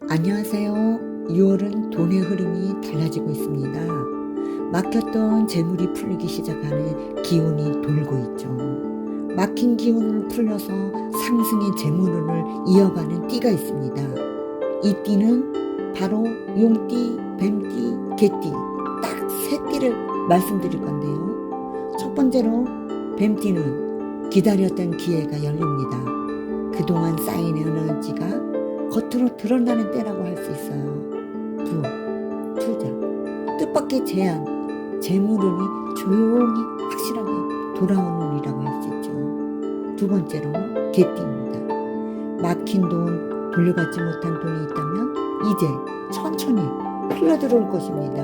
안녕하세요. 6월은 돈의 흐름이 달라지고 있습니다. 막혔던 재물이 풀리기 시작하는 기운이 돌고 있죠. 막힌 기운을 풀려서 상승의 재물운을 이어가는 띠가 있습니다. 이 띠는 바로 용띠, 뱀띠, 개띠 딱 세 띠를 말씀드릴 건데요. 첫 번째로 뱀띠는 기다렸던 기회가 열립니다. 그동안 쌓인 에너지가 겉으로 드러나는 때라고 할 수 있어요. 부업, 투자, 뜻밖의 제안, 재물운이 조용히 확실하게 돌아오는 운이라고 할 수 있죠. 두 번째로 개띠입니다. 막힌 돈, 돌려받지 못한 돈이 있다면 이제 천천히 흘러들어올 것입니다.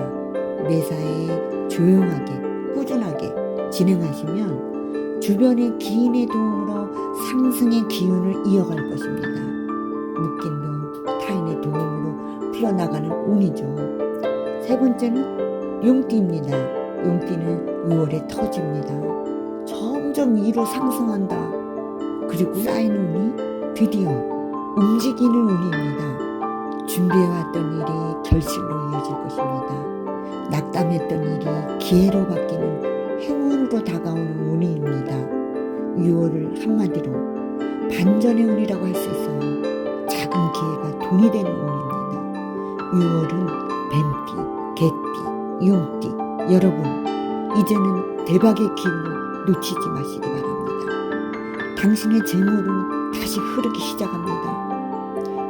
매사에 조용하게, 꾸준하게 진행하시면 주변의 기인의 도움으로 상승의 기운을 이어갈 것입니다. 묶인 돈, 타인의 도움으로 풀어나가는 운이죠. 세 번째는 용띠입니다. 용띠는 6월에 터집니다. 점점 위로 상승한다. 그리고 쌓인 운이 드디어 움직이는 운입니다. 준비해왔던 일이 결실로 이어질 것입니다. 낙담했던 일이 기회로 바뀌는 행운으로 다가오는 운입니다. 6월을 한마디로 반전의 운이라고 할 수 있어요. 작은 기회가 돈이 되는 운입니다. 6월은 뱀띠, 개띠, 용띠. 여러분, 이제는 대박의 기운을 놓치지 마시기 바랍니다. 당신의 재물은 다시 흐르기 시작합니다.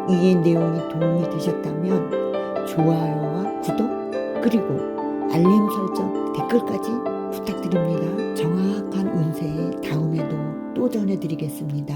이 내용이 도움이 되셨다면 좋아요와 구독 그리고 알림 설정 댓글까지 부탁드립니다. 정확한 운세 다음에도 또 전해드리겠습니다.